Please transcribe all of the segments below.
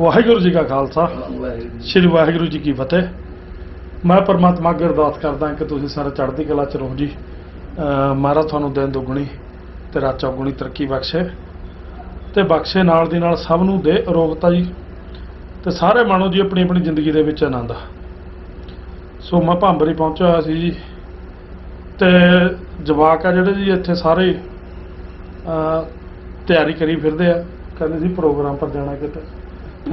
ਵਾਹਿਗੁਰੂ ਜੀ ਕਾ ਖਾਲਸਾ। ਸ੍ਰੀ ਵਾਹਿਗੁਰੂ ਜੀ ਕੀ ਫਤਿਹ। ਮੈਂ ਪਰਮਾਤਮਾ ਅੱਗੇ ਅਰਦਾਸ ਕਰਦਾ ਕਿ ਤੁਸੀਂ ਸਾਰੇ ਚੜ੍ਹਦੀ ਕਲਾ ਚ ਰਹੋ ਜੀ। ਮਹਾਰਾਜ ਤੁਹਾਨੂੰ ਦਿਨ ਦੁਗਣੀ ਤੇ ਰਾਤ ਚੌਗੁਣੀ ਤਰੱਕੀ ਬਖਸ਼ੇ। ਤੇ ਬਖਸ਼ੇ ਨਾਲ ਦੀ ਨਾਲ ਸਭ ਨੂੰ ਦੇ ਅਰੋਗਤਾ ਜੀ। ਤੇ ਸਾਰੇ ਮਾਣੋ ਜੀ ਆਪਣੀ ਆਪਣੀ ਜ਼ਿੰਦਗੀ ਦੇ ਵਿੱਚ ਆਨੰਦ। ਸੋ ਮੈਂ ਭਾਂਬਰੀ ਪਹੁੰਚਿਆ ਹੋਇਆ ਸੀ ਜੀ। ਤੇ ਜਵਾਕ ਆ ਜਿਹੜੇ ਜੀ ਇੱਥੇ ਸਾਰੇ ਤਿਆਰੀ ਕਰੀ ਫਿਰਦੇ ਆ। ਕਹਿੰਦੇ ਸੀ ਪ੍ਰੋਗਰਾਮ ਪਰ ਜਾਣਾ ਕਿਤੇ।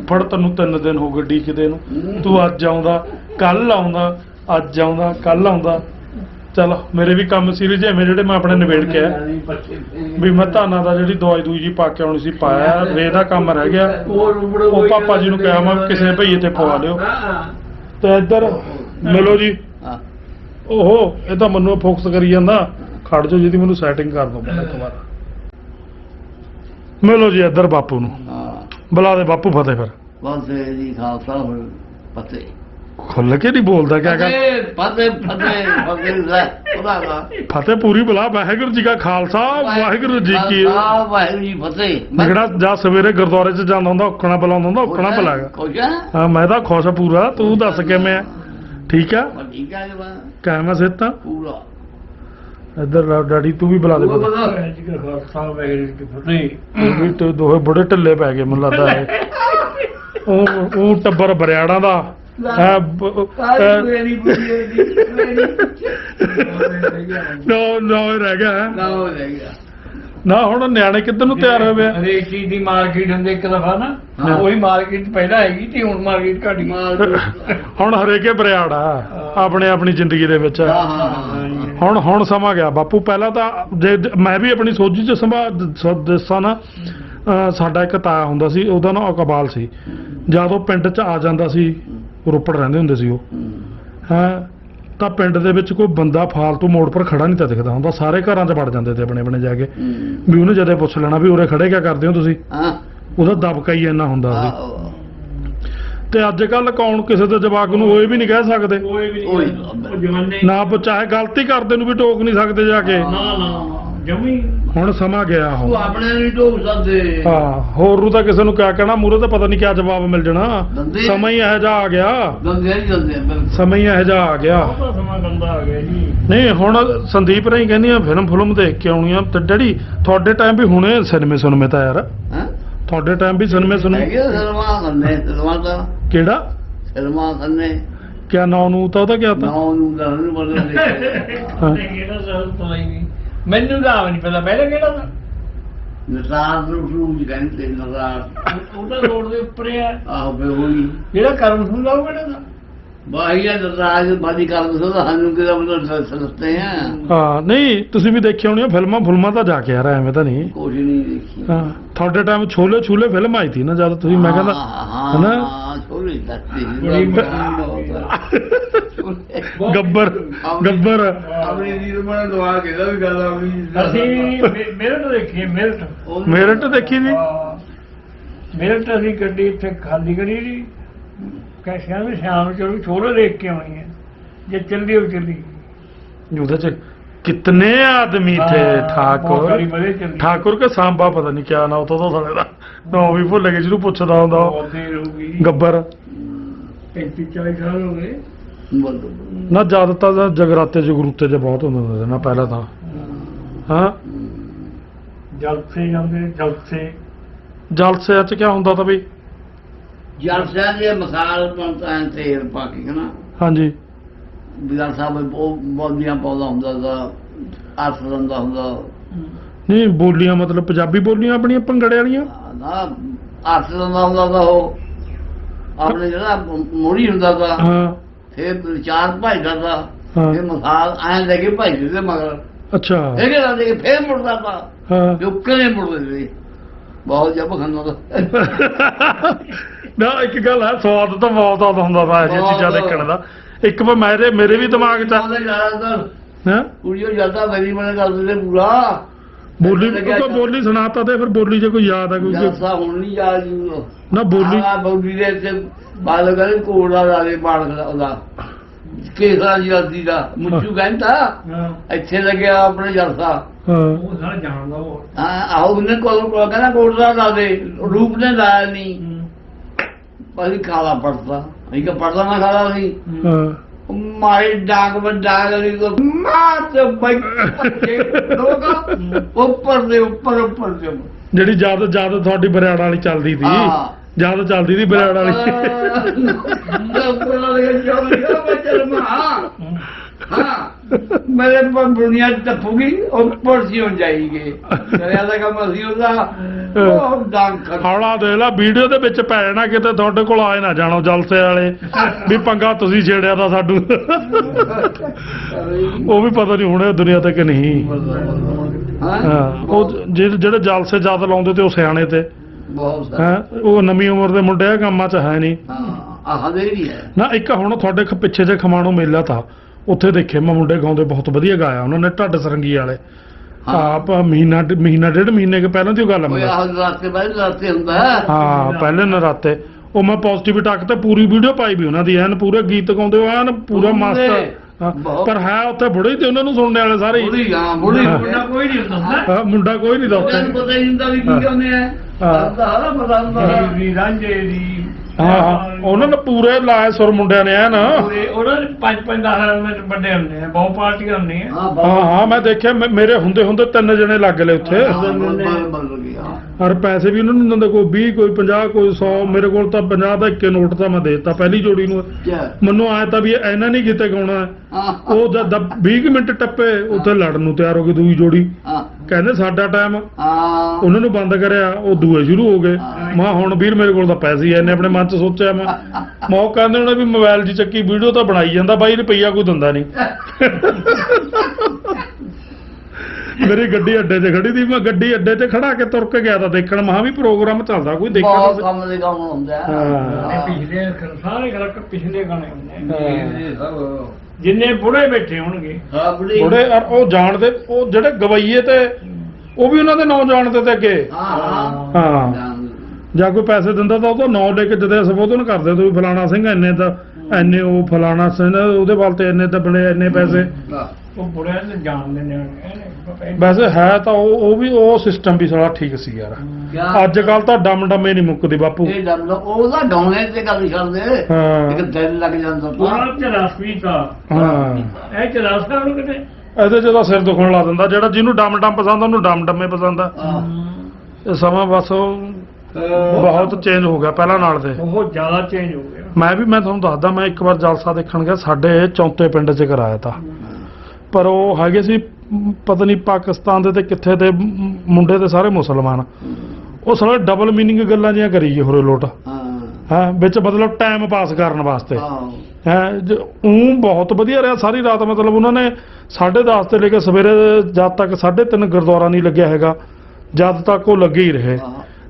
ਫੜ ਤੈਨੂੰ ਤਿੰਨ ਦਿਨ ਹੋ ਗਏ ਡੀਕਦੇ ਨੂੰ। ਤੂੰ ਅੱਜ ਆਉਂਦਾ ਕੱਲ ਆਉਂਦਾ ਅੱਜ ਆਉਂਦਾ ਕੱਲ ਆਉਂਦਾ। ਚਲ ਮੇਰੇ ਵੀ ਕੰਮ ਸੀਰੀਜ਼ ਐਵੇਂ ਜਿਹੜੇ ਮੈਂ ਆਪਣੇ ਨਿਬੇੜ ਕੇ ਆਇਆ। ਵੀ ਮੈਂ ਧਾਨਾਂ ਦਾ ਜਿਹੜੀ ਦਵਾਈ ਦੂਈ ਜੀ ਪਾ ਕੇ ਆਉਣੀ ਸੀ ਪਾਇਆ। ਰੇ ਦਾ ਕੰਮ ਰਹਿ ਗਿਆ। ਉਹ ਪਾਪਾ ਜੀ ਨੂੰ ਕਿਹਾ ਮੈਂ ਕਿਸੇ ਭਈਏ ਤੇ ਪਵਾ ਲਿਓ ਤੇ ਇੱਧਰ ਮਿਲੋ ਜੀ। ਓਹੋ ਇਹ ਤਾਂ ਮੈਨੂੰ ਫੋਕਸ ਕਰੀ ਜਾਂਦਾ। ਖੜ ਜਾਓ ਜਿਹਦੀ ਮੈਨੂੰ ਸੈਟਿੰਗ ਕਰ ਦੋ ਇੱਕ ਵਾਰ ਮਿਲੋ ਜੀ ਇੱਧਰ ਬਾਪੂ ਨੂੰ। ਹਾਂ। ਬੁਲਾ ਦੇ ਬਾਪੂ ਫਤਿਹ ਫਿਰ। ਇਹ ਜੀ ਖਾਲਸਾ ਹੁਣ ਫਤਿਹ। ਖੁੱਲ ਕੇ ਨਹੀਂ ਬੋਲਦਾ ਕਿਆ ਕਰ ਫਤਿਹ ਫਤਿਹ ਫਤਿਹ ਲੈ ਉਹਦਾ ਵਾ ਫਤਿਹ ਪੂਰੀ ਬੁਲਾ ਵਾਹਿਗੁਰੂ ਜੀ ਕਾ ਖਾਲਸਾ ਵਾਹਿਗੁਰੂ ਜੀ ਕੀ ਖਾਲਸਾ, ਵਾਹਿਗੁਰੂ ਜੀ ਫਤਿਹ। ਜਿਹੜਾ ਜਾ ਸਵੇਰੇ ਗੁਰਦੁਆਰੇ 'ਚ ਜਾਂਦਾ ਹੁੰਦਾ ਔਕਣਾ ਬੁਲਾਉਂਦਾ ਹੁੰਦਾ ਔਕਣਾ ਬੁਲਾਗਾ ਖੁਸ਼ ਆ? ਹਾਂ ਮੈਂ ਤਾਂ ਖੁਸ਼ ਆ ਪੂਰਾ ਤੂੰ ਦੱਸ ਕਿਵੇਂ ਆ? ਠੀਕ ਆ? ਠੀਕ ਆ ਜਵਾ ਕਾਇਮ ਆ ਸਿੱਤਾ ਪੂਰਾ। ਇੱਧਰ ਡੈਡੀ ਤੂੰ ਵੀ ਬੁਲਾ ਦੇ ਉਹ ਜੀ ਕਾ ਖਾਲਸਾ ਵਾਹਿਗੁਰੂ ਜੀ ਕੀ ਫਤਿਹ ਵੀ ਤੇ ਦੋਹੇ ਬੜੇ ਢਿੱਲੇ ਪੈ ਗਏ ਮੈਨੂੰ ਲੱਗਦਾ ਉਹ ਉਹ ਟੱਬਰ ਬਰਿਆੜਾਂ ਦਾ। ਹੈ ਦੀ ਨੋ ਨੋ ਰਹਿ ਗਿਆ। ਨਾ ਹੋ ਜਾਏਗਾ ਨਾ ਹੁਣ ਨਿਆਣੇ ਕਿੱਧਰ ਨੂੰ ਤਿਆਰ ਹੋਏ ਵੇ? ਆ? ਹਰੇਕ ਚੀਜ਼ ਦੀ ਮਾਰਕੀਟ ਹੁੰਦੀ ਇੱਕ ਦਫਾ ਨਾ। ਉਹੀ ਮਾਰਕੀਟ ਪਹਿਲਾਂ ਹੈਗੀ ਤੇ ਹੁਣ ਮਾਰਕੀਟ ਘਟ ਹੁਣ ਹਰੇਕੇ ਬਰਿਆੜ ਆਪਣੇ ਆਪਣੀ ਜ਼ਿੰਦਗੀ ਦੇ ਵਿੱਚ। ਹਾਂ ਹਾਂ। ਹੁਣ ਹੁਣ ਸਮਾਂ ਗਿਆ। ਬਾਪੂ ਪਹਿਲਾਂ ਤਾਂ ਜੇ ਮੈਂ ਵੀ ਆਪਣੀ ਸੋਝੀ ਚ ਸੰਭਾ ਦੱਸਾਂ ਨਾ ਸਾਡਾ ਇੱਕ ਤਾਇਆ ਹੁੰਦਾ ਸੀ ਉਹਦਾ ਨਾਂ ਇਕਬਾਲ ਸੀ। ਜਦੋਂ ਪਿੰਡ ਚ ਆ ਜਾਂਦਾ ਸੀ ਰੋਪੜ ਰਹਿੰਦੇ ਹੁੰਦੇ ਸੀ ਉਹ। ਹਾਂ ਤਾਂ ਪਿੰਡ ਦੇ ਵਿੱਚ ਕੋਈ ਬੰਦਾ ਫਾਲਤੂ ਮੋੜ ਪਰ ਖੜਾ ਨਹੀਂ ਤਾਂ ਦਿਖਦਾ ਹੁੰਦਾ। ਸਾਰੇ ਘਰਾਂ 'ਚ ਵੜ ਜਾਂਦੇ ਤੇ ਆਪਣੇ ਆਪਣੇ ਜਾ ਕੇ। ਵੀ ਉਹਨੇ ਜਦੇ ਪੁੱਛ ਲੈਣਾ ਵੀ ਉਰੇ ਖੜੇ ਕਿਆ ਕਰਦੇ ਹੋ ਤੁਸੀਂ? ਹਾਂ। ਉਹਦਾ ਦਬਕਾ ਹੀ ਇੰਨਾ ਹੁੰਦਾ ਸੀ। ਤੇ ਅੱਜ ਕੱਲ ਕੌਣ ਕਿਸੇ ਦੇ ਜਵਾਕ ਨੂੰ ਹੋਏ ਵੀ ਨਹੀਂ ਕਹਿ ਸਕਦੇ। ਕੋਈ ਵੀ ਉਹੀ। ਨਹੀਂ ਉਹ ਜਵਾਨੇ। ਨਾ ਪ- ਚਾਹੇ ਗਲਤੀ ਕਰਦੇ ਨੂੰ ਵੀ ਟੋਕ ਨਹੀਂ ਸਕਦੇ ਜਾ ਕੇ। ਨਾ ਨਾ ਜਮੀ। ਹੁਣ ਸਮਾਂ ਗਿਆ ਤੂੰ ਹੁਣ ਆਪਣੇ ਨਹੀਂ ਢੋਕ ਸਕਦੇ। ਹਾਂ ਹੋਰ ਨੂੰ ਤਾਂ ਕਿਸੇ ਨੂੰ ਕਿਆ ਕਹਿਣਾ ਮੂਰੇ ਤਾਂ ਪਤਾ ਨਹੀਂ ਕਿਆ ਜਵਾਬ ਮਿਲ ਜਾਣਾ। ਦੰਦੇ। ਸਮਾਂ ਹੀ ਇਹੋ ਜਿਹਾ ਆ ਗਿਆ। ਦੰਦੇ ਨਹੀਂ ਦੰਦੇ ਬਿਲਕੁਲ। ਸਮਾਂ ਹੀ ਇਹੋ ਜਿਹਾ ਆ ਗਿਆ। ਬਹੁਤਾ ਸਮਾਂ ਗੰਦਾ ਆ ਗਿਆ ਜੀ। ਨਹੀਂ ਹੁਣ ਸੰਦੀਪ ਰਹੀ ਕਹਿੰਦੀਆਂ ਫਿਲਮ ਫਿਲਮ ਦੇਖ ਕੇ ਆਉਣੀਆਂ। ਤੇ ਡੈਡੀ ਤੁਹਾਡੇ ਟਾਈਮ ਵੀ ਹੁਣੇ ਸਿਨੇਮੇ ਸੁਨਮੇ ਤਾਂ ਯਾਰ। ਹਾਂ? ਤੁਹਾਡੇ ਟਾਈਮ ਵੀ ਸਿਨੇਮੇ ਸੁਨਮੇ ਹੈਗੇ ਸਲਮਾਨ ਖੰਨੇ ਸਲਮਾਨ ਦਾ ਕਿਹੜਾ? ਸਲਮਾਨ ਖੰਨੇ ਕਿਆ ਨਾਂ ਨੂੰ ਤਾਂ ਉਹਦਾ ਕਿਆ ਨਾ ਤਾਂ ਉਹਨੂੰ ਦਾ ਨਹੀਂ ਬੋਲਦੇ ਹਾਂ। ਤੇ ਕਿਹੜਾ ਸਹਲ ਤੋਂ ਨਹੀਂ। ਮੈਨੂੰ ਤਾਂ ਆਵ ਨਹੀਂ ਪਤਾ। ਪਹਿਲਾਂ ਕਿਹੜਾ ਦਾ ਨਜ਼ਾਰ ਨੂੰ ਸ਼ੁਰੂ ਜੀ ਕਹਿੰਦੇ ਨਜ਼ਾਰ। ਉਹ ਤਾਂ ਰੋਡ ਦੇ ਉੱਪਰ ਆ। ਆਹ ਬੇ ਹੋਈ ਜਿਹੜਾ ਕਰਮ ਸੁਣਦਾ ਉਹ ਕਿਹੜਾ ਦਾ ਬਾਹੀਆ ਨਜ਼ਾਰ ਬਾਦੀ ਕਰ ਦੋ ਸਾਨੂੰ ਕਿਹਦਾ ਮਤਲਬ ਸਲਸਤੇ ਆ? ਹਾਂ ਨਹੀਂ ਤੁਸੀਂ ਵੀ ਦੇਖੀ ਹੋਣੀਆਂ ਫਿਲਮਾਂ ਫੁਲਮਾਂ ਤਾਂ ਜਾ ਕੇ ਯਾਰ ਐਵੇਂ ਤਾਂ ਨਹੀਂ। ਕੁਛ ਨਹੀਂ ਦੇਖੀ। ਹਾਂ ਤੁਹਾਡੇ ਟਾਈਮ ਛੋਲੇ ਛੂਲੇ ਫਿਲਮ ਆਈ ਸੀ ਨਾ ਜਦ ਤੁਸੀਂ ਮੈਂ ਕਹਿੰਦਾ ਹਾਂ ਹਨਾ? ਹਾਂ ਛੋਲੀ ਦੱਸਦੀ ਬੜੀ ਗੱਬਰ ਗੱਬਰ। ਆਪਣੀ ਦੀ ਰਮਣ ਦਵਾ ਕੇ ਦਾ ਵੀ ਗੱਲ ਆਪਣੀ। ਅਸੀਂ ਮੇ- ਮੇਰਠ ਦੇਖੀਏ ਮੇਰਠ। ਮੇਰਠ ਦੇਖੀ ਜੀ ਹਾਂ। ਮੇਰਠ ਅਸੀਂ ਗੱਡੀ ਇੱਥੇ ਖਾਲੀ ਕਰੀ ਜੀ। ਕਹਿਆ ਵੀ ਸ਼ਾਮ ਨੂੰ ਚਲੋ ਛੋਲੇ ਦੇਖ ਕੇ ਆਉਣੀ ਹੈ ਜੇ ਚੱਲੀ ਉਹ ਚੱਲੀ। ਉਹਦੇ ਚ ਕਿਤਨੇ ਆਦਮੀ ਥੇ? ਹਾਂ, ਠਾਕੁਰ ਚੱਲੀ। ਠਾਕੁਰ ਕੇ ਸਾਂਭ ਪਤਾ ਨਹੀਂ ਕਿਆ ਨਾ ਉਤੋਂ ਤਾਂ ਦਾ। ਨਾ ਉਹ ਵੀ ਭੁੱਲ ਗਏ ਜਿਹਨੂੰ ਪੁੱਛਦਾ ਹੁੰਦਾ ਉਹ। ਹੋ ਗੱਬਰ। 35 40 ਸਾਲ ਹੋ ਗਏ। ਨਾ ਜਦ ਤਾਂ ਤਾਂ ਜਗਰਾਤੇ ਜਗਰੂਤੇ ਚ ਬਹੁਤ ਹੁੰਦੇ ਸੀ ਨਾ ਪਹਿਲਾਂ ਤਾਂ। ਹਾਂ। ਜਲਸੇ ਜਾਂਦੇ ਜਲਸੇ। ਜਲਸੇ ਚ ਕਿਆ ਹੁੰਦਾ ਤਾਂ ਬਈ ਜਲਸਿਆਂ ਦੇ ਮਸਾਲ ਪੰਤਾਂ ਤੇਲ ਪਾ ਕੇ ਨਾ? ਹਾਂਜੀ। ਬਿਗਾਰ ਸਾਹਿਬ ਉਹ ਬੋਲੀਆਂ ਪਾਉਂਦਾ ਹੁੰਦਾ ਦਾ ਅਰਥ ਦਿੰਦਾ ਹੁੰਦਾ। ਨਹੀਂ ਬੋਲੀਆਂ ਮਤਲਬ ਪੰਜਾਬੀ ਬੋਲੀਆਂ ਆਪਣੀਆਂ ਭੰਗੜੇ ਵਾਲੀਆਂ? ਨਾ ਅਰਥ ਦਿੰਦਾ ਹੁੰਦਾ ਦਾ ਉਹ। ਆਪਣੇ ਜਿਹੜਾ ਮੋੜੀ ਹੁੰਦਾ ਦਾ ਹਾਂ। ਫਿਰ ਚਾਰ ਭਾਈਦਾ ਦਾ। ਫਿਰ ਮਸਾਲ ਐਂ ਲੈ ਕੇ ਭਾਈ ਦੇ ਮਗਰ। ਅੱਛਾ। ਇਹ ਕਿ ਦੇ ਫੇਰ ਮੁੜਦਾ ਤਾ ਹਾਂ। ਜੋ ਕਦੇ ਮੁੜਦੇ ਸੀ। ਬਹੁਤ ਜਬ ਖਾਂਦਾ ਦਾ ਨਾ ਇੱਕ ਗੱਲ ਹੈ ਸਵਾਦ ਤਾਂ ਬਹੁਤ ਆਉਂਦਾ ਹੁੰਦਾ ਵਾ ਇਹ ਚੀਜ਼ਾਂ। ਦੇਖਣ ਦਾ। ਇੱਕ ਵਾਰ ਮੇਰੇ ਮੇਰੇ ਵੀ ਦਿਮਾਗ 'ਚ ਹੈ? ਕੁੜੀਓ ਮੇਰੀ ਮਨ ਪੂਰਾ। ਬੋਲੀ ਕੋਈ ਬੋਲੀ ਸੁਣਾਤਾ ਤੇ ਫਿਰ ਬੋਲੀ ਜੇ ਕੋਈ ਯਾਦ ਹੈ ਕੋਈ ਜਲਸਾ ਹੁਣ ਨਹੀਂ ਯਾਦ ਜੀ ਨਾ ਬੋਲੀ। ਆ ਬੌਡੀ ਦੇ ਤੇ ਬਾਲ ਕਰੇ ਕੋੜਾ ਲਾਲੇ ਬਾੜ ਉਹਦਾ। ਕੇਸਰਾ ਜੀ ਦਾ। ਮੁੱਛੂ ਕਹਿੰਦਾ ਇੱਥੇ ਲੱਗਿਆ ਆਪਣੇ ਜਲਸਾ। ਹਾਂ। ਉਹ ਸਾਰਾ ਜਾਣਦਾ ਉਹ। ਹਾਂ ਆਹੋ ਉਹਨੇ ਕੋਲ ਕੋਲ ਕਹਿੰਦਾ ਕੋੜਾ ਲਾ ਦੇ ਰੂਪ ਨੇ ਲਾਇਆ ਨਹੀਂ। ਅਸੀਂ ਕਾਲਾ ਪੜਦਾ ਅਸੀਂ ਕਿ ਪੜਦਾ ਨਾ ਖਾਲਾ ਸੀ ਹਾਂ। ਮਾਰੀ ਡਾਕ ਕੋ ਮਾਰ ਤੇ ਬਈ ਪੱਕੇ ਲੋਗਾ ਉੱਪਰ ਦੇ ਉੱਪਰ ਉੱਪਰ ਦੇ। ਜਿਹੜੀ ਜਦ ਜਦ ਤੁਹਾਡੀ ਬਰਿਆੜ ਵਾਲੀ ਚੱਲਦੀ ਸੀ ਹਾਂ। ਜਦ ਚੱਲਦੀ ਸੀ ਬਰਿਆੜ ਵਾਲੀ। ਉੱਪਰ ਵਾਲੇ ਜੋ ਲਿਆ ਬਚਲ ਮਾ। ਹਾਂ। ਮੇਰੇ ਪਰ ਦੁਨੀਆ ਟੱਪੂਗੀ ਉੱਪਰ ਸੀ ਹੋ ਜਾਈਗੇ ਕਰਿਆ ਦਾ ਕੰਮ ਅਸੀਂ ਉਹਦਾ ਉਹ ਡਾਂਗ ਕਰ ਹੌਲਾ ਦੇ ਲਾ ਵੀਡੀਓ ਦੇ ਵਿੱਚ ਪੈ ਜਾਣਾ ਕਿਤੇ ਤੁਹਾਡੇ ਕੋਲ ਆਏ ਨਾ ਜਾਣੋ ਜਲਸੇ ਵਾਲੇ ਵੀ ਪੰਗਾ ਤੁਸੀਂ ਛੇੜਿਆ ਤਾਂ ਸਾਡੂ। ਉਹ ਵੀ ਪਤਾ ਨਹੀਂ ਹੁਣੇ ਦੁਨੀਆ ਤੇ ਕਿ ਨਹੀਂ। ਹਾਂ। ਉਹ ਜਿਹੜੇ ਜਲਸੇ ਜਦ ਲਾਉਂਦੇ ਤੇ ਉਹ ਸਿਆਣੇ ਤੇ। ਬਹੁਤ ਸਾਰਾ ਉਹ ਨਵੀਂ ਉਮਰ ਦੇ ਮੁੰਡੇ ਆ ਕੰਮਾਂ 'ਚ ਹੈ ਨਹੀਂ। ਹਾਂ ਆਹ ਦੇ ਵੀ ਹੈ। ਨਾ ਇੱਕ ਹੁਣ ਤੁਹਾਡੇ ਪਿੱਛੇ ਜੇ ਖਮਾਣੋ ਮੇਲਾ ਤਾ ਉੱਥੇ ਦੇਖੇ ਮੈਂ ਮੁੰਡੇ ਗਾਉਂਦੇ ਬਹੁਤ ਵਧੀਆ ਗਾਇਆ ਉਹਨਾਂ ਨੇ ਢੱਡ ਸਰੰਗੀ ਵਾਲੇ ਹਾਂ। ਆਪ ਮਹੀਨਾ ਡ- ਮਹੀਨਾ ਡੇਢ ਮਹੀਨੇ ਕੇ ਪਹਿਲਾਂ ਦੀ ਉਹ ਗੱਲ ਕੋਈ ਮੈਂ ਆਹ ਰਾਤੇ ਬਾਅਦ ਰਾਤੇ ਹੁੰਦਾ ਹੈ ਹਾਂ ਪਹਿਲੇ ਨਰਾਤੇ ਉਹ ਮੈਂ ਪੋਜ਼ਿਟਿਵ ਟੱਕ ਤੇ ਪੂਰੀ ਵੀਡੀਓ ਪਾਈ ਵੀ ਉਹਨਾਂ ਦੀ ਐਨ ਪੂਰੇ ਗੀਤ ਗਾਉਂਦੇ ਉਹ ਐਨ ਪੂਰਾ ਪੂਰੇ। ਮਸਤ ਹਾਂ, ਬਹੁਤ। ਪਰ ਹੈ ਉੱਥੇ ਬੁੜੇ ਹੀ ਤੇ ਉਹਨਾਂ ਨੂੰ ਸੁਣਨੇ ਵਾਲੇ ਸਾਰੇ ਹੀ। ਬੁੜੀ ਹਾਂ ਬੁੜੀ ਹਾਂ। ਮੁੰਡਾ ਕੋਈ ਨਹੀਂ ਹੁੰਦਾ ਹਾਂ, ਮੁੰਡਾ ਕੋਈ ਨਹੀਂ ਦਾ ਉਹਨਾਂ ਉੱਥੇ ਪਤਾ ਹੀ ਹੁੰਦਾ ਵੀ ਹਾਂ। ਕੀ ਕਹਿੰਦੇ ਆ ਹਾਂ। ਹਾਂ ਸਾਰਾ ਪਤਾ ਹੁੰਦਾ ਦੀ ਰਾਂਝੇ ਦੀ ਹਾਂ। ਹਾਂ। ਉਹਨਾਂ ਨੇ ਪੂਰੇ ਲਾਏ ਸੁਰ ਮੁੰਡਿਆਂ ਨੇ ਐਨ। ਪੂਰੇ ਉਹਨਾਂ ਦੇ ਪੰਜ ਪੰਜ ਦਸ ਮਿੰਟ ਵੱਡੇ ਹੁੰਦੇ ਆ ਬਹੁਤ ਪਾਰਟੀਆਂ ਹੁੰਦੀਆਂ। ਹਾਂ ਹਾਂ ਹਾਂ ਮੈਂ ਦੇਖਿਆ ਮੈਂ- ਮੇਰੇ ਹੁੰਦੇ ਹੁੰਦੇ ਤਿੰਨ ਜਣੇ ਲੱਗ ਗਏ ਉੱਥੇ। ਹਾਂ, ਗਿਆ ਔਰ ਪੈਸੇ ਵੀ ਉਹਨਾਂ ਨੂੰ ਦਿੰਦੇ ਕੋਈ 20 ਕੋਈ 50 ਕੋਈ 100 ਮੇਰੇ ਕੋਲ ਤਾਂ 50 ਦਾ ਇੱਕੇ ਨੋਟ ਤਾਂ ਮੈਂ ਦੇ ਦਿੱਤਾ ਪਹਿਲੀ ਜੋੜੀ ਨੂੰ। ਕਿਆ? ਮੈਨੂੰ ਆਇਆ ਤਾਂ ਵੀ ਇਹਨਾਂ ਨਹੀਂ ਕਿਤੇ ਗਾਉਣਾ ਹਾਂ। ਉਹ ਜਦ 20 ਕੁ ਮਿੰਟ ਟੱਪੇ ਉੱਥੇ ਲੜਨ ਨੂੰ ਤਿਆਰ ਹੋ ਗਈ ਦੂਜੀ ਜੋੜੀ। ਹਾਂ। ਕਹਿੰਦੇ ਸਾਡਾ ਟਾਈਮ ਹਾਂ। ਉਹਨਾਂ ਨੂੰ ਬੰਦ ਕਰਿਆ ਉਹ ਦੂਏ ਸ਼ੁਰੂ ਹੋ ਗਏ। ਮੈਂ ਹੁਣ ਵੀਰ ਮੇਰੇ ਕੋਲ ਤਾਂ ਪੈਸੇ ਹੀ ਐਨੇ ਆਪਣੇ ਮਨ 'ਚ ਸੋਚਿਆ ਮੈਂ। ਮੈਂ ਉਹ ਕਹਿੰਦੇ ਉਹਨੇ ਵੀ ਮੋਬਾਈਲ 'ਚ ਚੱਕੀ ਵੀਡੀਓ ਤਾਂ ਬਣਾਈ ਜਾਂਦਾ ਬਾਈ ਰੁਪਈਆ ਕੋਈ ਦਿੰਦਾ ਨਹੀਂ। ਮੇਰੀ ਗੱਡੀ ਅੱਡੇ 'ਤੇ ਖੜੀ ਸੀ ਮੈਂ ਗੱਡੀ ਅੱਡੇ 'ਤੇ ਖੜਾ ਕੇ ਤੁਰ ਕੇ ਗਿਆ ਤਾਂ ਦੇਖਣ। ਮਹਾ ਵੀ ਪ੍ਰੋਗਰਾਮ ਚੱਲਦਾ ਕੋਈ ਬਹੁਤ ਦੇਖਣ ਕੰਮ ਦੇ ਕੰਮ ਹੁੰਦਾ। ਹੈ। ਪਿਛਲੇ ਸਾਰੇ ਗੱਲ ਪਿਛਲੇ ਗਾਣੇ ਹੁੰਦੇ। ਇਹ ਸਭ ਜਿੰਨੇ ਬੁੜੇ ਬੈਠੇ ਹੋਣਗੇ। ਹਾਂ ਬੁੜੀ। ਔਰ ਉਹ ਜਾਣਦੇ ਉਹ ਜਿਹੜੇ ਗਵਈਏ ਤੇ ਉਹ ਵੀ ਉਹਨਾਂ ਦੇ ਨਾਂ ਜਾਣਦੇ ਤੇ ਅੱਗੇ। ਹਾਂ ਹਾਂ। ਹਾਂ। ਜਾਂ ਕੋਈ ਪੈਸੇ ਦਿੰਦਾ ਤਾਂ ਉਹਦਾ ਨਾਂ ਲੈ ਕੇ ਜਦੇ ਸੰਬੋਧਨ ਕਰਦੇ ਤੂੰ ਫਲਾਣਾ ਸਿੰਘ ਇੰਨੇ ਦਾ ਇੰਨੇ ਉਹ ਫਲਾਣਾ ਸਿੰਘ ਉਹਦੇ ਵੱਲ ਤੇ ਇੰਨੇ ਤਾਂ ਬਣੇ ਇੰਨੇ ਪੈਸੇ। ਹਾਂ ਉਹ ਬੁੜਿਆਂ ਨੂੰ ਵੈਸੇ ਹੈ ਤਾਂ ਉਹ ਉਹ ਵੀ ਉਹ ਸਿਸਟਮ ਵੀ ਸਾਲਾ ਠੀਕ ਸੀ ਯਾਰ। ਕਿਆ ਅੱਜ ਕੱਲ ਤਾਂ ਡਮ ਡਮੇ ਨਹੀਂ ਮੁੱਕਦੀ ਬਾਪੂ। ਇਹ ਡਰ ਉਹਦਾ ਗਾਉਣੇ ਤੇ ਗੱਲ ਛੱਡਦੇ ਹਾਂ। ਇੱਕ ਦਿਲ ਲੱਗ ਜਾਂਦਾ ਤਾਂ। ਉਹਨਾਂ ਚ ਰਸਮੀ ਤਾਂ। ਹਾਂ। ਇਹ ਚ ਰਸਤਾ ਉਹਨੂੰ ਕਿਤੇ ਇਹਦੇ 'ਚ ਤਾਂ ਸਿਰ ਦੁਖਣ ਲਾ ਦਿੰਦਾ ਜਿਹੜਾ ਜਿਹਨੂੰ ਡਮ ਡਮ ਪਸੰਦ ਉਹਨੂੰ ਡਮ ਡਮੇ ਪਸੰਦ ਆ। ਹਾਂ। ਇਹ ਸਮਾਂ ਬਸ ਉਹ ਬਹੁਤ ਚੇਂਜ ਹੋ ਗਿਆ ਪਹਿਲਾਂ ਨਾਲ ਦੇ। ਬਹੁਤ ਜ਼ਿਆਦਾ ਚੇਂਜ ਹੋ ਗਿਆ। ਮੈਂ ਵੀ ਮੈਂ ਤੁਹਾਨੂੰ ਦੱਸਦਾ ਮੈਂ ਇੱਕ ਵਾਰ ਜਲਸਾ ਦੇਖਣ ਗਿਆ ਸਾਡੇ ਚੌਂਤੇ ਪਿੰਡ 'ਚ ਕਰਾਇਆ ਤਾ। ਪਰ ਉਹ ਹੈਗੇ ਸੀ ਪਤਾ ਨਹੀਂ ਪਾਕਿਸਤਾਨ ਦੇ ਤੇ ਕਿੱਥੇ ਮ, ਮੁੰਡੇ ਤੇ ਸਾਰੇ ਮੁਸਲਮਾਨ। ਉਹ ਸਾਲੇ ਡਬਲ ਮੀਨਿੰਗ ਗੱਲਾਂ ਜੀਆਂ ਕਰੀ ਗਏ ਹੋਰੇ ਲੋਟ। ਹਾਂ। ਹਾਂ ਵਿੱਚ ਮਤਲਬ ਟਾਈਮ ਪਾਸ ਕਰਨ ਵਾਸਤੇ। ਹਾਂ। ਹੈ ਉਹ ਬਹੁਤ ਵਧੀਆ ਰਿਹਾ ਸਾਰੀ ਰਾਤ ਮਤਲਬ ਉਹਨਾਂ ਨੇ 10:30 ਤੇ ਲੈ ਕੇ ਸਵੇਰੇ ਜਦ ਤੱਕ 3:30 ਗੁਰਦੁਆਰਾ ਨਹੀਂ ਲੱਗਿਆ ਹੈਗਾ ਜਦ ਤੱਕ ਉਹ ਲੱਗੇ ਹੀ ਰਹੇ।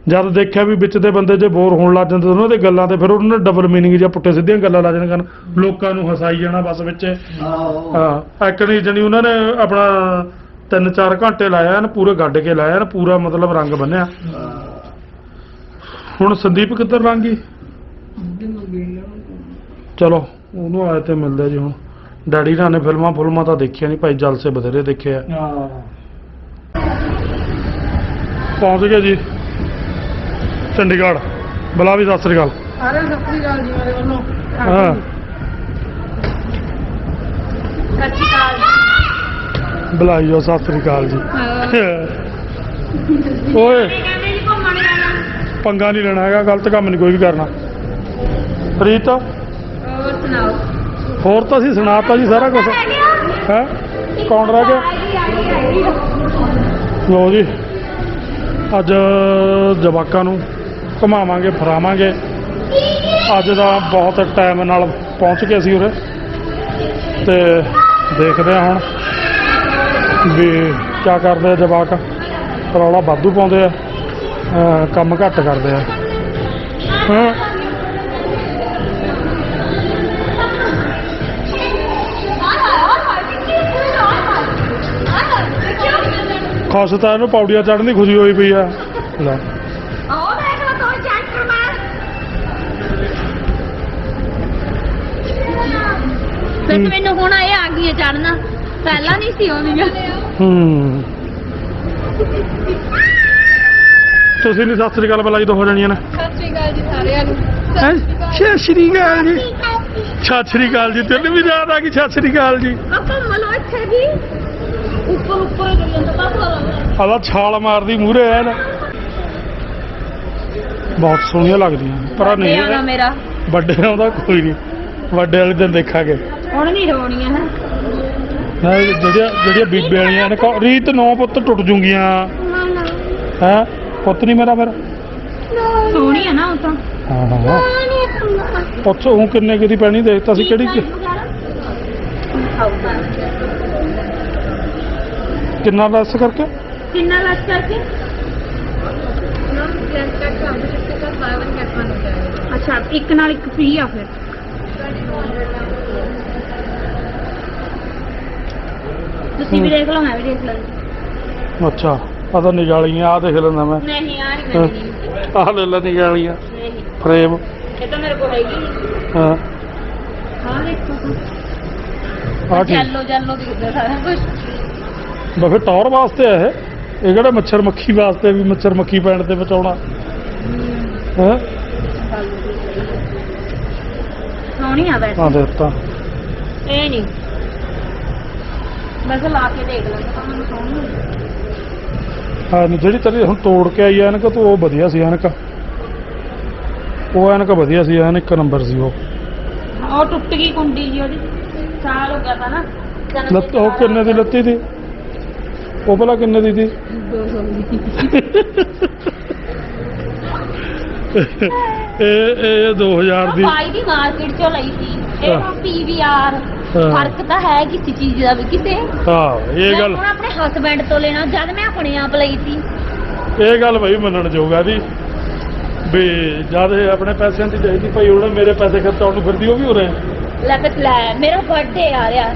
ਜਦ ਦੇਖਿਆ ਵੀ ਵਿੱਚ ਦੇ ਬੰਦੇ ਜੇ ਬੋਰ ਹੋਣ ਲੱਗ ਜਾਂਦੇ ਉਹਨਾਂ ਦੇ ਗੱਲਾਂ ਤੇ ਫਿਰ ਉਹਨਾਂ ਨੇ ਡਬਲ ਮੀਨਿੰਗ ਜਾਂ ਪੁੱਠੇ ਸਿੱਧੀਆਂ ਗੱਲਾਂ ਲਾ ਜਾਣ ਕਰਨ। ਲੋਕਾਂ ਨੂੰ ਹਸਾਈ ਜਾਣਾ ਬਸ ਵਿੱਚ। ਹਾਂ ਐਕਣੀ ਜਣੀ ਉਹਨਾਂ ਨੇ ਆਪਣਾ 3-4 ਘੰਟੇ ਲਾਇਆ ਨਾ ਪੂਰੇ ਗੱਡ ਕੇ ਲਾਇਆ ਨਾ ਪੂਰਾ ਮਤਲਬ ਰੰਗ ਬੰਨਿਆ। ਹੁਣ ਸੰਦੀਪ ਕਿੱਧਰ ਲੰਗੀ ਚਲੋ ਉਹਨੂੰ ਆਏ ਤੇ ਮਿਲਦੇ ਜੀ ਹੁਣ। ਡੈਡੀ ਨਾਲ ਨੇ ਫਿਲਮਾਂ ਫੁਲਮਾਂ ਤਾਂ ਦੇਖੀਆਂ ਨਹੀਂ ਭਾਈ ਜਲਸੇ ਬਥੇਰੇ ਦੇਖੇ ਆ। ਹਾਂ। ਪਹੁੰਚ ਗਏ ਜੀ। ਚੰਡੀਗੜ੍ਹ। ਬੁਲਾ ਵੀ ਸਤਿ ਸ੍ਰੀ ਅਕਾਲ। ਸਾਰਿਆਂ ਨੂੰ ਸਤਿ ਸ੍ਰੀ ਅਕਾਲ ਜੀ ਮੇਰੇ ਵੱਲੋਂ। ਹਾਂ। ਸਤਿ ਸ੍ਰੀ ਅਕਾਲ। ਬੁਲਾਈਓ ਸਤਿ ਸ੍ਰੀ ਅਕਾਲ ਜੀ। ਓਏ। ਜੀ ਪੰਗਾ ਨਹੀਂ ਲੈਣਾ ਹੈਗਾ ਗਲਤ ਕੰਮ ਨਹੀਂ ਕੋਈ ਵੀ ਕਰਨਾ। ਪ੍ਰੀਤ। ਹੋਰ ਸੁਣਾਓ? ਹੋਰ ਤਾਂ ਅਸੀਂ ਸੁਣਾਤਾ ਜੀ ਸਾਰਾ ਕੁਝ ਹੈ? ਕੌਣ ਰਹਿ ਗਿਆ? ਲੋ ਜੀ ਅੱਜ ਜਵਾਕਾਂ ਨੂੰ ਘੁਮਾਵਾਂਗੇ, ਫਰਾਵਾਂਗੇ। ਅੱਜ ਦਾ ਬਹੁਤ ਟਾਈਮ ਨਾਲ ਪਹੁੰਚ ਗਏ ਸੀ ਉਰੇ। ਤੇ ਦੇਖਦੇ ਹਾਂ ਹੁਣ ਵੀ ਕੀ ਕਰਦੇ ਆ ਜਵਾਕ। ਰੌਲਾ ਵਾਧੂ ਪਾਉਂਦੇ ਆ ਕੰਮ ਘੱਟ ਕਰਦੇ ਆ। ਹਾਂ? ਖੁਸ਼ ਤਾਂ ਇਹਨੂੰ ਪੌੜੀਆਂ ਚੜ੍ਹਨ ਦੀ ਖੁਸ਼ੀ ਹੋਈ ਪਈ ਆ। ਲੈ। ਫਿਰ ਮੈਨੂੰ ਹੁਣ ਇਹ ਆ ਗਈ ਚੜਨਾ ਪਹਿਲਾਂ ਨਹੀਂ ਸੀ ਆਉਂਦੀਆਂ। ਹੂੰ। ਤੁਸੀਂ ਨਹੀਂ ਸਤਿ ਸ੍ਰੀ ਅਕਾਲ ਬੁਲਾਈ ਦੋ ਹੋ ਜਾਣੀਆਂ ਨੇ। ਸਤਿ ਸ੍ਰੀ ਅਕਾਲ ਜੀ ਸਾਰਿਆਂ ਨੂੰ। ਹੈਂ? ਸਤਿ ਸ਼੍ਰੀ ਅਕਾਲ ਜੀ। ਸਤਿ ਸ਼੍ਰੀ ਅਕਾਲ ਜੀ। ਤੈਨੂੰ ਵੀ ਯਾਦ ਆ ਗਈ ਸਤਿ ਸ਼੍ਰੀ ਅਕਾਲ ਜੀ। ਆਪਾਂ ਮਲੋ ਇੱਥੇ ਵੀ ਉੱਪਰ ਉੱਪਰ ਕਰੀ ਜਾਂਦਾ ਪਾਪਾ ਆਦਾ ਛਾਲ ਮਾਰਦੀ ਮੂਹਰੇ ਐ ਨਾ। ਬਹੁਤ ਸੋਹਣੀਆਂ ਲੱਗਦੀਆਂ ਪਰ ਨਹੀਂ ਮੇਰਾ। ਵੱਡੇ ਆਉਂਦਾ ਕੋਈ ਨਹੀਂ। ਵੱਡੇ ਵਾਲੇ ਦਿਨ ਦੇਖਾਂਗੇ। ਹੁਣ ਨਹੀਂ ਰੋਣੀਆਂ ਹੈ ਨਾ ਜਿਹੜੀਆਂ ਜਿਹੜੀਆਂ ਬੀਬੇ ਵਾਲੀਆਂ ਨੇ ਕਹੋ, ਰੀਤ ਨੌ ਪੁੱਤ ਟੁੱਟ ਜੂਗੀਆਂ। ਹੈ? ਪੁੱਤ ਨਹੀਂ ਮੇਰਾ ਫਿਰ? ਸੋਹਣੀ ਹੈ ਨਾ ਉਹ ਤਾਂ। ਹਾਂ ਹਾਂ। ਪੁੱਤ ਉਹ ਕਿੰਨੇ ਕੁ ਦੀ ਪੈਣੀ ਦੇਖਤਾ ਸੀ ਕਿਹੜੀ ਕਿੰਨਾ ਲੈਸ ਕਰਕੇ? ਕਿੰਨਾ ਲੱਗ ਕਰਕੇ? ਅੱਛਾ ਇੱਕ ਨਾਲ ਇੱਕ ਫ੍ਰੀ ਆ ਫਿਰ। ਤੁਸੀਂ ਵੀ ਦੇਖ ਲਓ ਮੈਂ ਵੀ ਦੇਖ ਲੈਂਦੀ ਅੱਛਾ ਆ ਤਾਂ ਨਿਗਾਲੀਆਂ ਆ ਦੇਖ ਲੈਂਦਾ ਮੈਂ। ਨਹੀਂ ਆ ਨਹੀਂ ਮੈਂ ਨਹੀਂ ਆਹ ਲੈ ਲੈ ਨਿਗਾਲੀਆਂ ਨਹੀਂ। ਫਰੇਮ। ਇਹ ਤਾਂ ਮੇਰੇ ਕੋਲ ਹੈਗੀ। ਨਹੀਂ। ਹਾਂ। ਹਾਂ ਦੇਖੋ। ਆ ਠੀਕ। ਜੈਲੋ ਜੈਲੋ ਦਿਖਦਾ ਸਾਰਾ ਕੁਝ ਬਸ ਫਿਰ ਟੌਰ ਵਾਸਤੇ ਆ ਇਹ। ਇਹ ਕਿਹੜਾ ਮੱਛਰ ਮੱਖੀ ਵਾਸਤੇ ਵੀ ਮੱਛਰ ਮੱਖੀ ਪੈਣ ਤੇ ਬਚਾਉਣਾ। ਹਾਂ? ਸੋਹਣੀ ਆ ਵੈਸੇ। ਆ ਦਿੱਤਾ ਇਹ ਨਹੀਂ। ਬਸ ਲਾ ਕੇ ਦੇਖ ਲੈਂਦਾ ਤਾਂ ਮੈਨੂੰ ਸੋਹਣੀ ਲੱਗੀ। ਹਾਂ ਨੀ, ਜਿਹੜੀ ਤੇਰੀ ਹੁਣ ਤੋੜ ਕੇ ਆਈ ਐਨਕ ਤੂੰ ਉਹ ਵਧੀਆ ਸੀ ਐਨਕ। ਉਹ ਐਨਕ ਵਧੀਆ ਸੀ ਐਨ ਇੱਕ ਨੰਬਰ ਸੀ ਉਹ। ਉਹ ਟੁੱਟ ਗਈ ਕੁੰਡੀ ਜੀ ਉਹਦੀ। ਸਾਲ ਹੋ ਗਿਆ ਤਾਂ ਨਾ। ਜਨਮ ਲੱਤ ਉਹ ਕਿੰਨੇ ਦੀ ਲੱਤੀ ਸੀ ਉਹ ਭਲਾ ਕਿੰਨੇ ਦੀ ਸੀ 200 ਦੀ। ਇਹ ਇਹ 2000 ਦੀ। ਬਾਈ ਦੀ ਮਾਰਕੀਟ ਚੋਂ ਲਈ ਸੀ। ਇਹ ਪੀਵੀਆਰ। ਫ਼ਰਕ ਤਾਂ ਹੈ ਕਿਸੇ ਚੀਜ਼ ਦਾ ਵੀ ਕਿਤੇ ਹਾਂ ਇਹ ਗੱਲ ਹੁਣ ਆਪਣੇ ਹਸਬੈਂਡ ਤੋਂ ਲੈਣਾ ਜਦ ਮੈਂ ਆਪਣੇ ਆਪ ਲਈ ਸੀ। ਇਹ ਗੱਲ ਬਈ ਮੰਨਣ ਜੋਗਾ ਦੀ ਵੀ ਜਦ ਆਪਣੇ ਪੈਸਿਆਂ ਦੀ ਚਾਹੀਦੀ ਭਾਈ ਉਹਨੇ ਮੇਰੇ ਪੈਸੇ ਖਰਚਾਉਣ ਨੂੰ ਫਿਰਦੀ ਉਹ ਵੀ ਹੋ ਰਹੇ ਲੈ ਕੇ ਲੈ ਮੇਰਾ ਬਰਥਡੇ ਆ ਰਿਹਾ।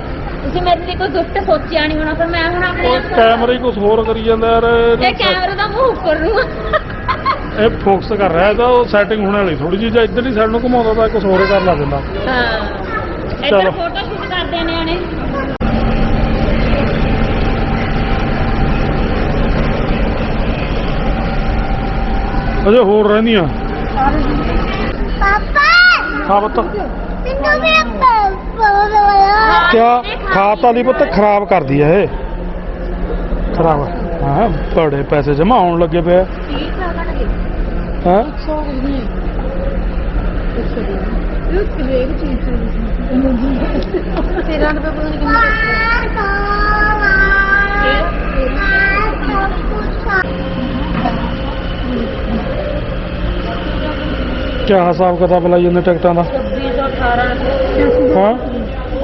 ਤੁਸੀਂ ਮੇਰੇ ਲਈ ਕੋਈ ਗਿਫਟ ਸੋਚਿਆ ਨਹੀਂ ਹੋਣਾ ਪਰ ਮੈਂ ਹੁਣ ਆਪਣੇ ਕੈਮਰਾ ਕੁਝ ਹੋਰ ਕਰੀ ਜਾਂਦਾ ਯਾਰ ਇਹ ਕੈਮਰੇ ਦਾ ਮੂੰਹ ਉੱਪਰ ਨੂੰ ਇਹ ਫੋਕਸ ਕਰ ਰਿਹਾ ਇਹਦਾ ਉਹ ਸੈਟਿੰਗ ਹੋਣ ਵਾਲੀ ਥੋੜੀ ਜਿਹੀ ਜਾਂ ਇੱਧਰ ਹੀ ਸਾਈਡ ਨੂੰ ਘੁਮਾਉਂਦਾ ਤਾਂ ਕੁਝ ਹੋਰ ਕਰ ਲਾ ਦਿੰਦਾ। ਹਾਂ। ਚਲੋ। ਇੱਧਰ ਫੋਟੋ ਸ਼ੂਟ ਕਰਦੇ ਨੇ ਆਣੇ ਅਜੇ ਹੋਰ ਰਹਿੰਦੀਆਂ। ਪਾਪਾ! ਹਾਂ ਪੁੱਤ। ਮੈਨੂੰ ਮੇਰਾ ਪਾਪਾ ਹੋਇਆ। ਕਿਆ? ਖਾਤਾ ਲਈ ਪੁੱਤ ਖਰਾਬ ਕਰਦੀ ਐ ਇਹ। ਖਰਾਬ ਹਾਂ ਬੜੇ ਪੈਸੇ ਜਮਾ ਹੋਣ ਲੱਗੇ ਪਏ ਠੀਕ ਆ ਕੱਟ ਹਾਂ? ਕਿਆ ਹਿਸਾਬ ਕਿਤਾਬ ਲਾਈ ਜਾਂਦੇ ਟਿਕਟਾਂ ਦਾ? 2618 ਹਾਂ?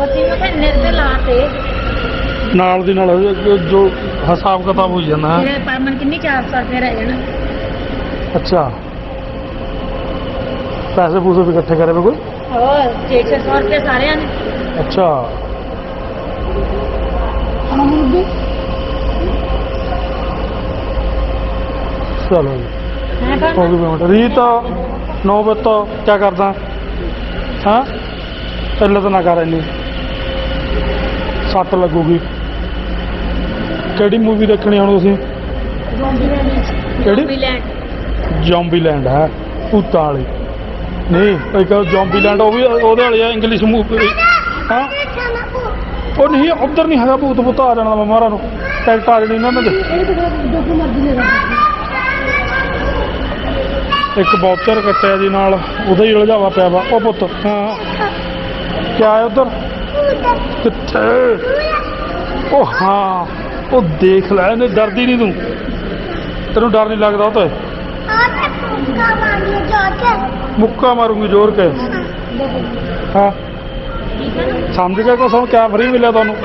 ਅਸੀਂ ਉਹ ਫਿਰ ਨਿਰਦੇ ਲਾਤੇ ਨਾਲ ਦੀ ਨਾਲ ਜੋ ਹਿਸਾਬ ਕਿਤਾਬ ਹੋਈ ਜਾਂਦਾ ਹੈ। ਮੇਰੇ ਪਰਮਨ ਕਿੰਨੀ 400 ਰੁਪਏ ਰਹਿ ਜਾਣਾ ਅੱਛਾ। ਪੈਸੇ ਪੂਸੇ ਵੀ ਇਕੱਠੇ ਕਰੇ ਵੇ ਕੋਈ ਹੋਰ 600 ਰੁਪਏ ਸਾਰਿਆਂ ਨੇ ਅੱਛਾ। ਚਲੋ ਜੀ। ਹੈ ਹੋ ਗਈ ਪੇਮੈਂਟ ਰੀਤ ਨੌ ਬੱਤ ਕੀ ਕਰਦਾ? ਹਾਂ? ਪਹਿਲਾਂ ਤਾਂ ਨਾ ਕਰ ਇੰਨੀ। ਸੱਟ ਲੱਗੂਗੀ। ਕਿਹੜੀ ਮੂਵੀ ਦੇਖਣੀ ਹੁਣ ਤੁਸੀਂ? ਕਿਹੜੀ? ਲੈਂਡ ਜੌਂਬੀ ਲੈਂਡ ਹੈ। ਭੂਤਾਂ ਵਾਲੀ। ਨਹੀਂ, ਇੱਕ ਜੌਂਬੀ ਲੈਂਡ ਉਹ ਵੀ ਉਹਦੇ ਵਾਲੀ ਆ ਇੰਗਲਿਸ਼ ਮੂਵੀ ਹਾਂ? ਉਹ ਨਹੀਂ, ਉਧਰ ਨਹੀਂ ਹੈਗਾ ਭੂਤ ਭੂਤ, ਆ ਜਾਣਾ ਮਹਾਰਾ ਨੂੰ। ਟਿਕਟ ਆ ਜਾਣੀ ਇਹਨਾਂ ਦੇ। ਇੱਕ ਬਾਕਸਰ ਕੱਟਿਆ ਜੀ ਨਾਲ, ਉਹਦਾ ਹੀ ਉਲਝਾਵਾ ਪਿਆ ਵਾ। ਉਹ ਪੁੱਤ, ਹਾਂ। ਕਿਆ ਹੈ ਉਧਰ? ਕਿੱਥੇ? ਉਹ ਹਾਂ, ਉਹ ਦੇਖ ਲੈ, ਇਹਨੇ ਡਰਦੀ ਨਹੀਂ ਤੂੰ। ਤੈਨੂੰ ਡਰ ਨਹੀਂ ਲੱਗਦਾ ਉਹ ਤਾਂ? ਮੁੱਕਾ ਮਾਰੂੰਗੀ ਜ਼ੋਰ ਕੇ। ਹਾਂ ਸਮਝ ਸਮ ਕਿਆ ਫਰੀ ਮਿਲਿਆ ਤੁਹਾਨੂੰ?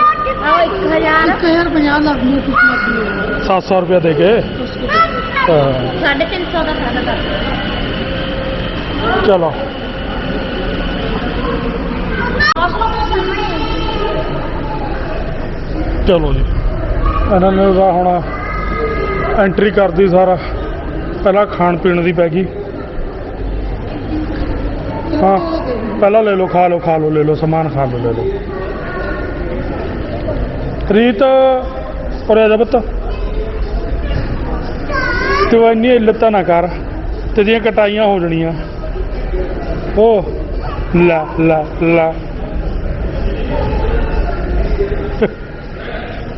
ਆਹ 1050 700 ਰੁਪਏ ਦੇ ਕੇ। ਹਾਂ, 350 ਦਾ ਫਾਇਦਾ ਕਰ ਚਲੋ। ਚਲੋ ਜੀ। ਇਹਨਾਂ ਨੇ ਤਾਂ ਹੁਣ ਐਂਟਰੀ ਕਰਦੀ ਸਾਰਾ। ਪਹਿਲਾਂ ਖਾਣ ਪੀਣ ਦੀ ਪੈ ਗਈ। ਹਾਂ ਪਹਿਲਾਂ ਲੈ ਲਓ, ਖਾ ਲਓ ਖਾ ਲਓ, ਲੈ ਲਓ, ਸਮਾਨ ਖਾ ਲਓ, ਲੈ ਲਓ। ਰੀਤ, ਉਰੇ ਜਾ ਪੁੱਤ। ਤੂੰ ਇੰਨੀ ਇੱਲਤਾਂ ਨਾ ਕਰ ਤੇਰੀਆਂ ਕਟਾਈਆਂ ਹੋ ਜਣੀਆਂ। ਉਹ ਲੈ ਲੈ ਲੈ।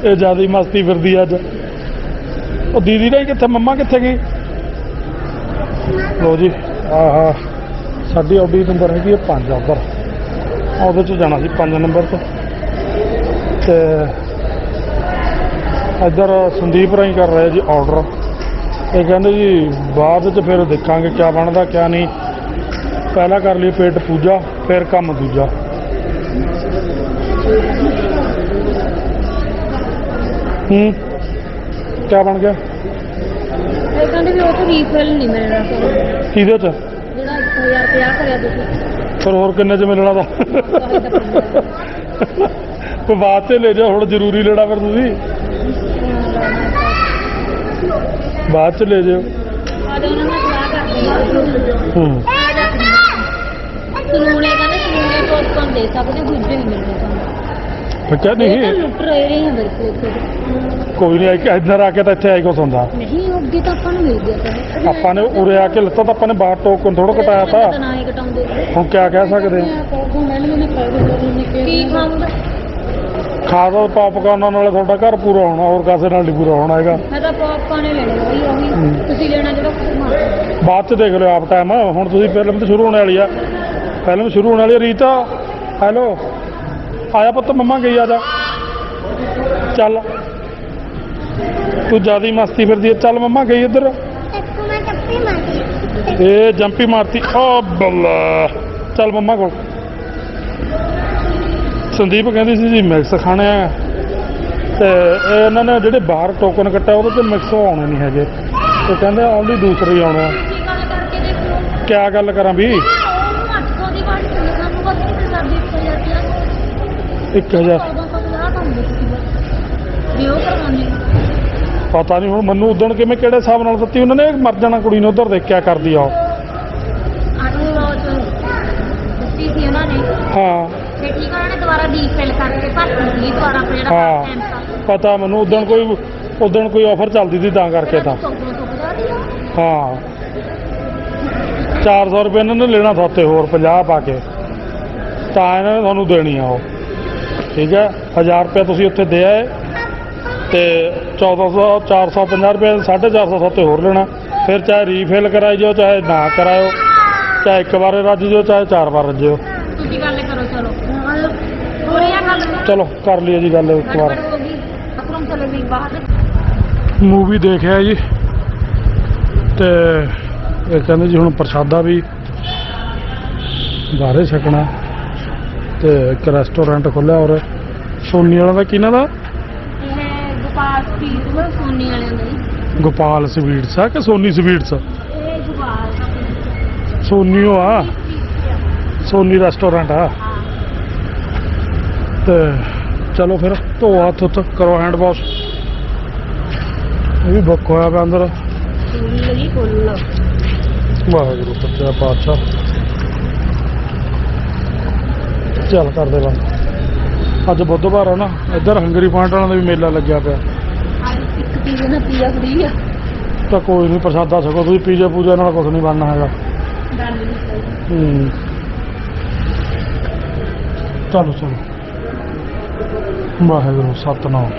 ਇਹ ਜ਼ਿਆਦਾ ਮਸਤੀ ਫਿਰਦੀ ਅੱਜ। ਉਹ ਦੀਦੀ ਨੇ ਕਿੱਥੇ, ਮੰਮਾ ਕਿੱਥੇ ਗਈ? ਲੋ ਜੀ ਆਹਾ। ਸਾਡੀ ਆਡੀ ਨੰਬਰ ਹੈਗੀ ਹੈ 5 ਉਧਰ ਉਹਦੇ ਚ ਜਾਣਾ ਸੀ 5 ਨੰਬਰ ਤੇ। ਤੇ ਇੱਧਰ ਸੰਦੀਪ ਰਾਈ ਕਰ ਰਹੇ ਜੀ ਆਰਡਰ ਇਹ ਕਹਿੰਦੇ ਜੀ ਬਾਅਦ ਚ ਫਿਰ ਦੇਖਾਂਗੇ ਕਿਆ ਬਣਦਾ ਕਿਆ ਨਹੀਂ। ਪਹਿਲਾਂ ਕਰ ਲਈ ਪੇਟ ਪੂਜਾ ਫਿਰ ਕੰਮ ਦੂਜਾ। ਹੂੰ ਕਿਆ ਬਣ ਗਿਆ? ਇਹ ਕਹਿੰਦੇ ਵੀ ਉਹ ਤੋਂ ਰੀਫਿਲ ਨਹੀਂ ਮਿਲਣਾ। ਕਿਹਦੇ ਚ? ਜਿਹੜਾ 1050 ਕਰਿਆ ਤੁਸੀਂ। ਫਿਰ ਹੋਰ ਕਿੰਨੇ ਚ ਮਿਲਣਾ ਦਾ। ਕੋਈ ਬਾਅਦ ਤੇ ਲੈ ਜਾ ਹੁਣ ਜ਼ਰੂਰੀ ਲੈਣਾ ਫਿਰ ਤੁਸੀਂ। ਬਾਅਦ ਚ ਲੈ ਜਾਓ। ਆ ਉਹਨਾਂ ਨਾਲ ਸਲਾਹ ਕਰਦੇ ਹਾਂ। ਹੂੰ। ਸਲੂਣੇ ਕਹਿੰਦੇ ਸਲੂਣੇ ਤੋਂ ਆਪਾਂ ਦੇ ਸਕਦੇ ਦੂਜੇ ਨਹੀਂ ਮਿਲਦੇ ਸਾਨੂੰ। ਫਿਰ ਕਿਆ ਇਹ ਤਾਂ ਨਹੀਂ। ਲੁੱਟ ਰਹੇ ਨੇ ਬਿਲਕੁਲ ਇੱਥੇ ਕੋਈ ਨਹੀਂ ਇੱਧਰ ਆ ਕੇ ਤਾਂ ਇੱਥੇ ਆਈ ਕੁਛ ਹੁੰਦਾ। ਨਹੀਂ ਅੱਗੇ ਤਾਂ ਆਪਾਂ ਨੂੰ ਮਿਲ ਗਿਆ ਤਾਂ ਆਪਾਂ ਨੇ ਉਰੇ ਆ ਕੇ ਲੱਤਾ ਤਾਂ ਆਪਾਂ ਨੇ ਬਾਹਰ ਟੋਕਨ ਥੋੜਾ ਘਟਾਇਆ ਤਾਂ। ਤਾਂ ਨਾ ਹੀ ਘਟਾਉਂਦੇ। ਹੁਣ ਕਿਆ ਕਹਿ ਸਕਦੇ? ਕੀ ਖਾਊਂਗਾ ਖਾ ਦੋ ਪਾਪਕਾਰਨਾਂ ਨਾਲ ਤੁਹਾਡਾ ਘਰ ਪੂਰਾ ਹੋਣਾ ਹੋਰ ਕਾਸੇ ਨਾਲ ਨਹੀਂ ਪੂਰਾ ਹੋਣਾ ਹੈਗਾ। ਮੈਂ ਤਾਂ ਪੌਪਕਾਰਨ ਹੀ ਲੈਣੇ ਬਈ ਉਹੀ। ਤੁਸੀਂ ਲੈਣਾ ਜਿਹੜਾ ਬਾਅਦ ਚ ਦੇਖ ਲਿਓ ਆਪ ਟਾਈਮ ਹੁਣ ਤੁਸੀਂ ਫਿਲਮ ਤਾਂ ਸ਼ੁਰੂ ਹੋਣ ਵਾਲੀ ਆ। ਫਿਲਮ ਸ਼ੁਰੂ ਹੋਣ ਵਾਲੀ ਆ ਰੀਤਾ। ਹੈਲੋ ਆਇਆ ਪੁੱਤ ਮੰਮਾ ਗਈ ਆ ਜਾ। ਚੱਲ। ਤੂੰ ਜ਼ਿਆਦਾ ਮਸਤੀ ਫਿਰਦੀ ਆ। ਚੱਲ ਮੰਮਾ ਗਈ ਇੱਧਰ। ਇੱਕ ਮੈਂ ਟੱਪੀ ਜੰਪੀ ਮਾਰਤੀ। ਓ ਬੱਲਾ। ਚੱਲ ਮੰਮਾ ਕੋਲ। ਸੰਦੀਪ ਕਹਿੰਦੀ ਸੀ ਜੀ ਮਿਕਸ ਖਾਣੇ ਆ। ਤੇ ਇਹ ਇਹਨਾਂ ਨੇ ਜਿਹੜੇ ਬਾਹਰ ਟੋਕਨ ਕੱਟਿਆ ਉਹਦੇ ਤੇ ਮਿਕਸ ਆਉਣੇ ਨਹੀਂ ਹੈਗੇ। ਤੇ ਕਹਿੰਦੇ ਓਨਲੀ ਦੂਸਰੇ ਹੀ ਆਉਣੇ ਆ। ਕੀ ਗੱਲ ਕਰਕੇ ਦੇਖੋ? ਕਿਆ ਗੱਲ ਕਰਾਂ ਵੀ? ਉਹ 800 ਦੀ ਵਾਲੀ ਤੇ ਸਾਨੂੰ ਬਸ ਕਿਤੇ ਸਰਦੀ ਪਈ ਜਾਂਦੀ ਆ। 1000 1450 ਤਾਂ ਹੁੰਦੇ ਤੁਸੀਂ ਬਸ। ਵੀ ਉਹ ਕਰਵਾਉਣੀ ਪਤਾ ਨਹੀਂ ਹੁਣ ਮੈਨੂੰ ਉਦਣ ਕਿਵੇਂ ਕਿਹੜੇ ਹਿਸਾਬ ਨਾਲ ਦਿੱਤੀ ਉਹਨਾਂ ਨੇ ਮਰ ਜਾਣਾ ਕੁੜੀ ਨੂੰ ਉਧਰ ਦੇਖ ਕਿਆ ਕਰਦੀ ਆ ਉਹ। ਆਟੋ ਰੋਜ਼ ਦਿੱਤੀ ਸੀ ਉਹਨਾਂ ਨੇ। ਹਾਂ। ਤੇ ਠੀਕ ਆ ਉਹਨਾਂ ਨੇ ਦੁਬਾਰਾ ਡੀਫਿਲ ਕਰਕੇ ਭਰਤੀ ਸੀ ਦੁਬਾਰਾ ਫਿਰ ਜਿਹੜਾ ਹਾਂ। ਟਾਈਮ ਪਤਾ ਮੈਨੂੰ ਉਦਣ ਕੋਈ ਉਦਣ ਕੋਈ ਆਫਰ ਚੱਲਦੀ ਸੀ ਤਾਂ ਕਰਕੇ ਤਾਂ। 1450 ਦੀ ਆ। ਹਾਂ। 400 ਰੁਪਏ ਇਹਨਾਂ ਨੇ ਲੈਣਾ ਥੋਤੇ ਹੋਰ 50 ਪਾ ਕੇ। ਤਾਂ ਇਹਨਾਂ ਨੇ ਤੁਹਾਨੂੰ ਦੇਣੀ ਆ ਉਹ। ਠੀਕ ਹੈ? 1000 ਰੁਪਏ ਤੁਸੀਂ ਉੱਥੇ ਦੇ ਆਏ। ਤੇ 1400 450 ਰੁਪਏ 450 ਥੋਤੇ ਹੋਰ ਲੈਣਾ। ਫਿਰ ਚਾਹੇ ਰੀਫਿਲ ਕਰਾਈ ਜਾਓ ਚਾਹੇ ਨਾ ਕਰਾਇਓ ਚਾਹੇ ਇੱਕ ਵਾਰ ਰੱਜ ਜਾਓ ਚਾਹੇ ਚਾਰ ਵਾਰ ਰੱਜਿਓ ਤੁਸੀਂ ਗੱਲ ਕਰੋ ਚਲੋ। ਕਰ ਲਈਏ ਜੀ ਗੱਲ ਇੱਕ ਵਾਰ। ਮੂਵੀ ਦੇਖਿਆ ਜੀ। ਤੇ ਇਹ ਕਹਿੰਦੇ ਜੀ ਹੁਣ ਪ੍ਰਸ਼ਾਦਾ ਵੀ ਬਾਹਰੇ ਛਕਣਾ। ਤੇ ਇੱਕ ਰੈਸਟੋਰੈਂਟ ਖੋਲਿਆ ਔਰ ਸੋਨੀ ਵਾਲਾ ਦਾ ਕਿਹਨਾਂ ਦਾ? ਗੋਪਾਲ ਸਪੀਡ ਉਹ ਸੋਨੀ ਵਾਲਿਆਂ ਦਾ ਜੀ ਗੋਪਾਲ ਸਵੀਟਸ ਆ ਕਿ ਸੋਨੀ ਸਵੀਟਸ? ਇਹ ਗੋਪਾਲ ਸੋਨੀ ਉਹ ਆ? ਸੋਨੀ ਰੈਸਟੋਰੈਂਟ ਆ? ਹਾਂ। ਤੇ ਚਲੋ ਫਿਰ ਧੋ ਹੱਥ ਉੱਤ ਕਰੋ ਹੈਂਡ ਵਾਸ਼ ਇਹ ਵੀ ਬੁੱਕ ਹੋਇਆ ਪਿਆ ਅੰਦਰ। ਫੁੱਲ ਜੀ ਫੁੱਲ। ਵਾਹਿਗੁਰੂ ਸੱਚਾ ਪਾਤਸ਼ਾਹ। ਚੱਲ ਕਰਦੇ ਬੰਦ। ਅੱਜ ਬੁੱਧਵਾਰ ਆ ਨਾ ਇੱਧਰ ਹੰਗਰੀ ਪੁਆਇੰਟ ਵਾਲਿਆਂ ਦਾ ਵੀ ਮੇਲਾ ਲੱਗਿਆ ਪਿਆ। ਅੱਜ ਇੱਕ ਚੀਜ਼ ਨਾ ਪੀਆ ਫਰੀ ਆ। ਤਾਂ ਕੋਈ ਨਹੀਂ ਪ੍ਰਸ਼ਾਦਾ ਸਕੋ ਤੁਸੀਂ ਪੀਜੇ ਪੂਜੇ ਨਾਲ ਕੁਝ ਨਹੀਂ ਬਣਨਾ ਹੈਗਾ। ਹੂੰ। ਚਲੋ ਚਲੋ। ਵਾਹਿਗੁਰੂ ਸਤਨਾਮ।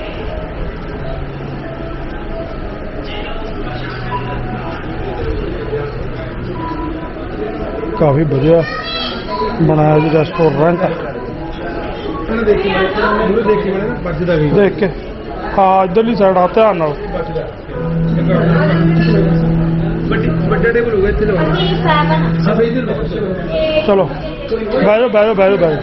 ਕਾਫੀ ਵਧੀਆ ਬਣਾਇਆ ਜੀ ਰੈਸਟੋਰੈਂਟ ਦੇਖ ਕੇ। ਹਾਂ ਇਧਰਲੀ ਸਾਈਡ ਆ ਧਿਆਨ ਨਾਲ। ਵੱਡਾ ਟੇਬਲ ਹੋ ਗਿਆ ਇੱਥੇ ਲਵਾ ਇਹ ਸੈਵਨ ਸਭ ਇਧਰ ਚਲੋ। ਬਹਿ ਜਾਓ ਬਹਿ ਜਾਓ ਬਹਿ ਜਾਓ ਬਹਿ ਜਾਓ।